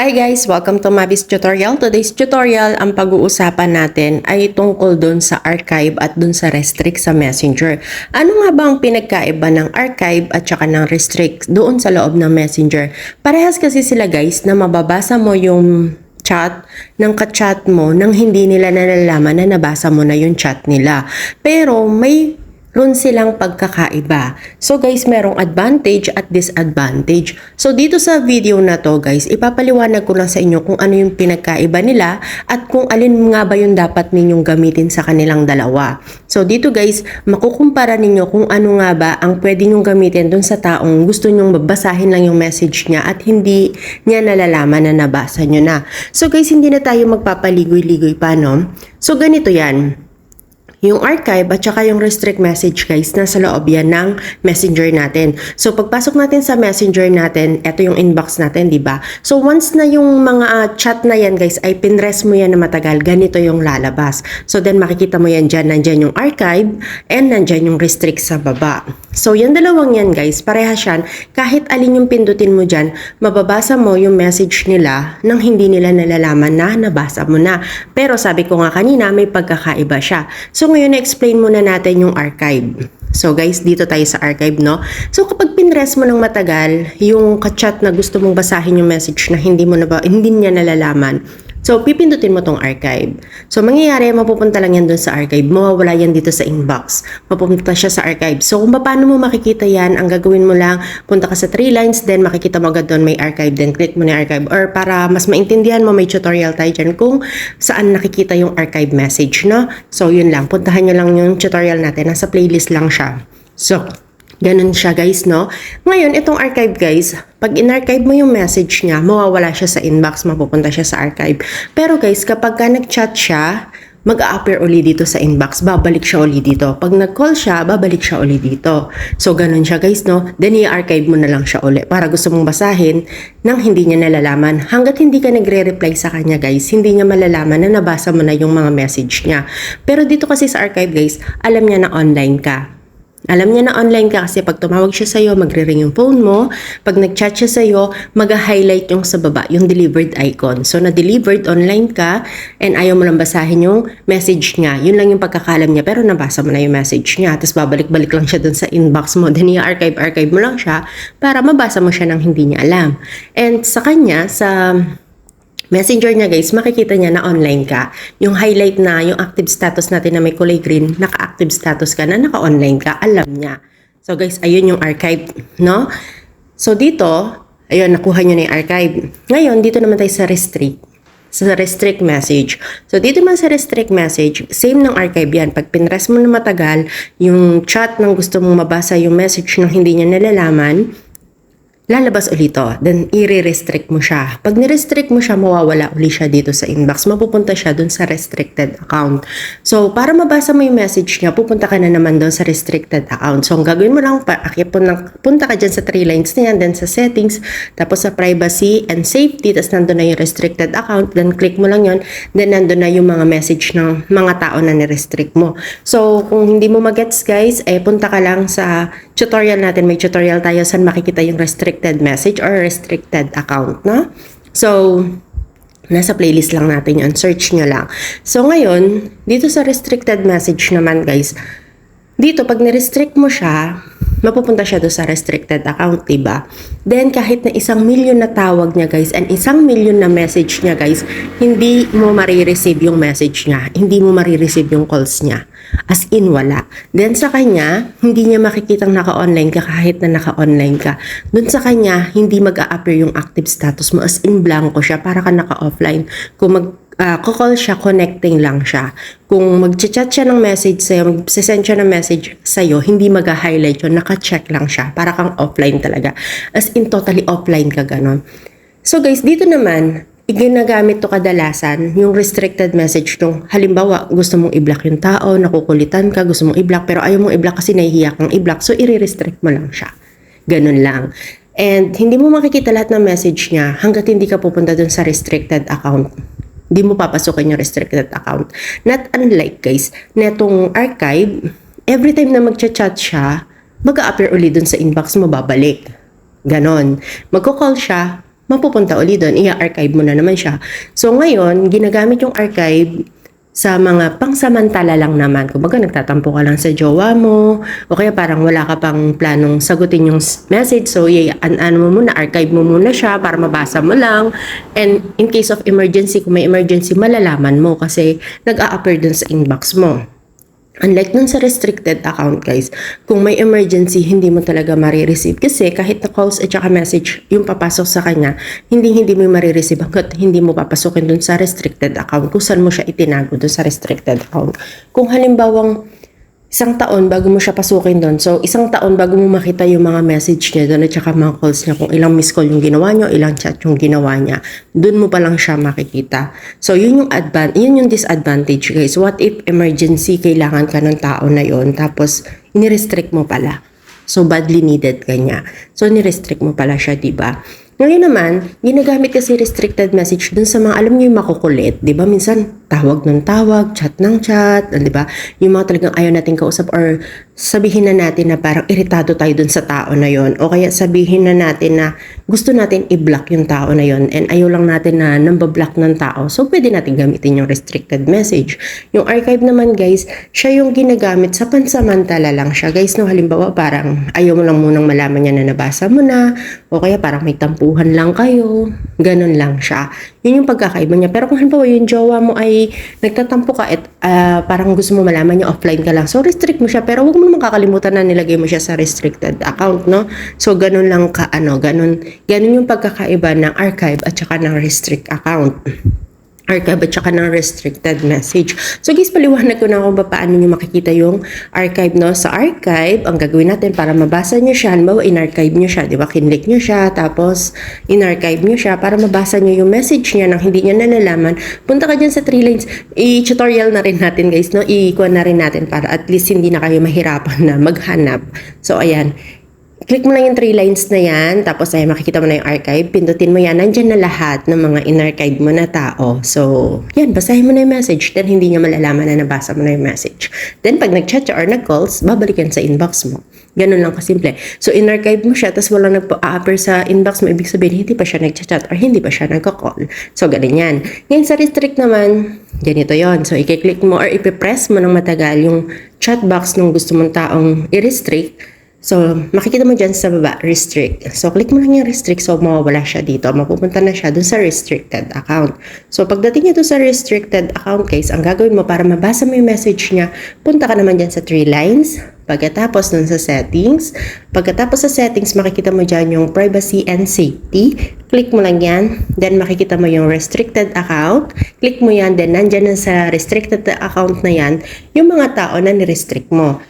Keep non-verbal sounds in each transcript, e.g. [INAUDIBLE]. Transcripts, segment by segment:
Hi guys! Welcome to Mavis Tutorial. Today's tutorial, ang pag-uusapan natin ay tungkol dun sa archive at dun sa restrict sa messenger. Ano nga ba ang pinagkaiba ng archive at saka ng restrict doon sa loob ng messenger? Parehas kasi sila guys na mababasa mo yung chat ng kachat mo nang hindi nila nalalaman na nabasa mo na yung chat nila. Pero may ron silang pagkakaiba. So guys, merong advantage at disadvantage. So dito sa video na to guys, ipapaliwanag ko lang sa inyo kung ano yung pinagkaiba nila at kung alin nga ba yung dapat ninyong gamitin sa kanilang dalawa. So dito guys, makukumpara ninyo kung ano nga ba ang pwede nyong gamitin dun sa taong gusto nyong babasahin lang yung message niya at hindi niya nalalaman na nabasa nyo na. So guys, hindi na tayo magpapaligoy-ligoy pa no? So ganito yan. Yung archive at saka yung restrict message guys, nasa loob yan ng messenger natin. So pagpasok natin sa messenger natin, ito yung inbox natin, di ba? So once na yung mga uh, chat na yan guys, ay pinrest mo yan na matagal, ganito yung lalabas. So then makikita mo yan dyan, nandyan yung archive and nandyan yung restrict sa baba. So yung dalawang yan guys, parehas yan, kahit alin yung pindutin mo dyan, mababasa mo yung message nila nang hindi nila nalalaman na nabasa mo na. Pero sabi ko nga kanina, may pagkakaiba siya. So ngayon, na-explain muna natin yung archive. So guys, dito tayo sa archive, no? So kapag pinrest mo ng matagal, yung kachat na gusto mong basahin yung message na hindi mo na ba, hindi niya nalalaman, So, pipindutin mo tong archive. So, mangyayari, mapupunta lang yan dun sa archive. Mawawala yan dito sa inbox. Mapupunta siya sa archive. So, kung paano mo makikita yan, ang gagawin mo lang, punta ka sa three lines, then makikita mo agad doon may archive, then click mo na archive. Or para mas maintindihan mo, may tutorial tayo dyan kung saan nakikita yung archive message, no? So, yun lang. Puntahan nyo lang yung tutorial natin. Nasa playlist lang siya. So, Ganun siya guys, no? Ngayon, itong archive guys, pag in-archive mo yung message niya, mawawala siya sa inbox, mapupunta siya sa archive. Pero guys, kapag ka nag-chat siya, mag-a-appear uli dito sa inbox, babalik siya uli dito. Pag nag-call siya, babalik siya uli dito. So, ganun siya guys, no? Then, i-archive mo na lang siya uli para gusto mong basahin nang hindi niya nalalaman. Hanggat hindi ka nagre-reply sa kanya guys, hindi niya malalaman na nabasa mo na yung mga message niya. Pero dito kasi sa archive guys, alam niya na online ka. Alam niya na online ka kasi pag tumawag siya sa'yo, magre-ring yung phone mo. Pag nag-chat siya sa'yo, mag-highlight yung sa baba, yung delivered icon. So, na-delivered online ka and ayaw mo lang basahin yung message niya. Yun lang yung pagkakalam niya pero nabasa mo na yung message niya. Tapos babalik-balik lang siya dun sa inbox mo. [LAUGHS] Then, i-archive-archive mo lang siya para mabasa mo siya ng hindi niya alam. And sa kanya, sa Messenger niya guys, makikita niya na online ka. Yung highlight na, yung active status natin na may kulay green, naka-active status ka na, naka-online ka, alam niya. So guys, ayun yung archive, no? So dito, ayun, nakuha niyo na yung archive. Ngayon, dito naman tayo sa restrict sa restrict message. So, dito man sa restrict message, same ng archive yan. Pag pinrest mo na matagal, yung chat ng gusto mong mabasa yung message ng hindi niya nalalaman, lalabas ulit to. Then, i-restrict mo siya. Pag ni-restrict mo siya, mawawala uli siya dito sa inbox. Mapupunta siya dun sa restricted account. So, para mabasa mo yung message niya, pupunta ka na naman dun sa restricted account. So, ang gagawin mo lang, akip punta ka dyan sa three lines na then sa settings, tapos sa privacy and safety, tapos nandun na yung restricted account, then click mo lang yon then nandun na yung mga message ng mga tao na ni-restrict mo. So, kung hindi mo magets guys, eh, punta ka lang sa tutorial natin. May tutorial tayo saan makikita yung restricted message or restricted account, no? So, nasa playlist lang natin yan. Search nyo lang. So, ngayon, dito sa restricted message naman, guys, dito, pag ni-restrict mo siya, mapupunta siya doon sa restricted account, diba? Then, kahit na isang milyon na tawag niya, guys, and isang milyon na message niya, guys, hindi mo marireceive yung message niya. Hindi mo marireceive yung calls niya. As in, wala. Then sa kanya, hindi niya makikitang naka-online ka kahit na naka-online ka. Doon sa kanya, hindi mag-a-appear yung active status mo. As in, blanco siya. Para ka naka-offline. Kung mag uh, call siya, connecting lang siya. Kung mag-chat siya ng message sa'yo, mag-send siya ng message sa'yo, hindi mag-highlight yun, naka-check lang siya. Para kang offline talaga. As in, totally offline ka ganon. So guys, dito naman, ginagamit to kadalasan yung restricted message nung halimbawa gusto mong i-block yung tao, nakukulitan ka, gusto mong i-block pero ayaw mong i-block kasi nahihiya kang i-block so i-restrict mo lang siya. Ganun lang. And hindi mo makikita lahat ng message niya hanggat hindi ka pupunta dun sa restricted account. Hindi mo papasukin yung restricted account. Not unlike guys, netong archive, every time na magchat-chat siya, mag-a-appear ulit dun sa inbox mo babalik. Ganon. Magko-call siya, mapupunta uli doon, i-archive mo na naman siya. So ngayon, ginagamit yung archive sa mga pangsamantala lang naman. Kung baga nagtatampo ka lang sa jowa mo, o kaya parang wala ka pang planong sagutin yung message, so i- an ano mo muna, archive mo muna siya para mabasa mo lang. And in case of emergency, kung may emergency, malalaman mo kasi nag-a-appear dun sa inbox mo. Unlike dun sa restricted account guys, kung may emergency, hindi mo talaga marireceive. Kasi kahit na calls at saka message yung papasok sa kanya, hindi hindi mo marireceive hanggat hindi mo papasukin dun sa restricted account kung saan mo siya itinago dun sa restricted account. Kung halimbawang isang taon bago mo siya pasukin doon. So, isang taon bago mo makita yung mga message niya doon at saka mga calls niya kung ilang miss call yung ginawa niya o ilang chat yung ginawa niya. Doon mo pa lang siya makikita. So, yun yung advan yun yung disadvantage guys. What if emergency kailangan ka ng tao na yon tapos inirestrict mo pala. So, badly needed ka niya. So, nirestrict mo pala siya, di ba? Ngayon naman, ginagamit kasi restricted message dun sa mga, alam niyo yung makukulit, di ba? Minsan, tawag ng tawag, chat ng chat, di ba? Yung mga talagang ayaw natin kausap or sabihin na natin na parang iritado tayo dun sa tao na yon o kaya sabihin na natin na gusto natin i-block yung tao na yon and ayaw lang natin na nambablock ng tao. So, pwede natin gamitin yung restricted message. Yung archive naman, guys, siya yung ginagamit sa pansamantala lang siya. Guys, no, halimbawa, parang ayaw mo lang munang malaman niya na nabasa mo na o kaya parang may tampuhan lang kayo. Ganun lang siya. Yun yung pagkakaiba niya. Pero kung halimbawa yung jowa mo ay nagtatampo ka at ah, parang gusto mo malaman niya offline ka lang. So, restrict mo siya. Pero huwag mo naman kakalimutan na nilagay mo siya sa restricted account, no? So, ganun lang ka, ano, ganun, ganun yung pagkakaiba ng archive at saka ng restrict account archive at saka ng restricted message. So guys, paliwanag ko na kung paano nyo makikita yung archive no. Sa archive, ang gagawin natin para mabasa nyo siya, halimbawa in-archive nyo siya, di ba? Kinlik nyo siya, tapos in-archive nyo siya para mabasa nyo yung message niya nang hindi nyo nalalaman. Punta ka dyan sa three lines. I-tutorial na rin natin guys, no? I-kuha na rin natin para at least hindi na kayo mahirapan na maghanap. So ayan, Click mo lang yung three lines na yan, tapos ay makikita mo na yung archive, pindutin mo yan, nandyan na lahat ng mga in-archive mo na tao. So, yan, basahin mo na yung message, then hindi niya malalaman na nabasa mo na yung message. Then, pag nag-chat or nag-calls, babalik yan sa inbox mo. Ganun lang kasimple. So, in-archive mo siya, tapos walang nagpa-appear sa inbox mo, ibig sabihin, hindi pa siya nag-chat or hindi pa siya nagka-call. So, ganun yan. Ngayon, sa restrict naman, ganito yon So, i-click mo or ipipress mo ng matagal yung chat box nung gusto mong taong i-restrict So, makikita mo dyan sa baba, restrict. So, click mo lang yung restrict. So, mawawala siya dito. Mapupunta na siya dun sa restricted account. So, pagdating niya dun sa restricted account case, ang gagawin mo para mabasa mo yung message niya, punta ka naman dyan sa three lines. Pagkatapos dun sa settings. Pagkatapos sa settings, makikita mo dyan yung privacy and safety. Click mo lang yan. Then, makikita mo yung restricted account. Click mo yan. Then, nandyan na sa restricted account na yan, yung mga tao na nirestrict mo.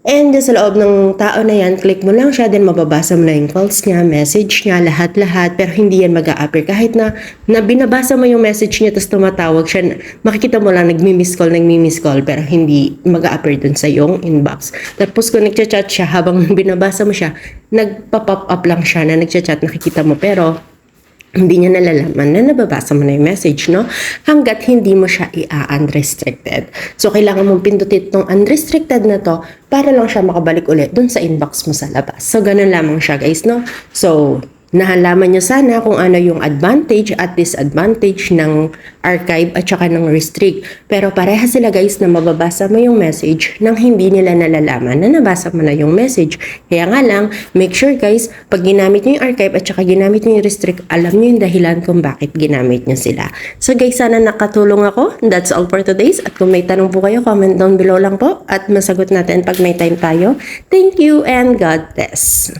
And sa loob ng tao na yan, click mo lang siya, then mababasa mo na yung calls niya, message niya, lahat-lahat, pero hindi yan mag appear Kahit na, na binabasa mo yung message niya, tapos tumatawag siya, makikita mo lang nagmi-miss call, nagmi-miss call, pero hindi mag appear dun sa yung inbox. Tapos kung nagchat-chat siya, habang [LAUGHS] binabasa mo siya, nagpa-pop up lang siya na nagchat-chat, nakikita mo, pero [CLEARS THROAT] hindi niya nalalaman na nababasa mo na yung message, no? Hanggat hindi mo siya i-unrestricted. So, kailangan mong pindutin itong unrestricted na to para lang siya makabalik ulit dun sa inbox mo sa labas. So, ganun lamang siya, guys, no? So, nahalaman nyo sana kung ano yung advantage at disadvantage ng archive at saka ng restrict. Pero pareha sila guys na mababasa mo yung message nang hindi nila nalalaman na nabasa mo na yung message. Kaya nga lang, make sure guys, pag ginamit nyo yung archive at saka ginamit nyo yung restrict, alam nyo yung dahilan kung bakit ginamit nyo sila. So guys, sana nakatulong ako. That's all for today's. At kung may tanong po kayo, comment down below lang po at masagot natin pag may time tayo. Thank you and God bless.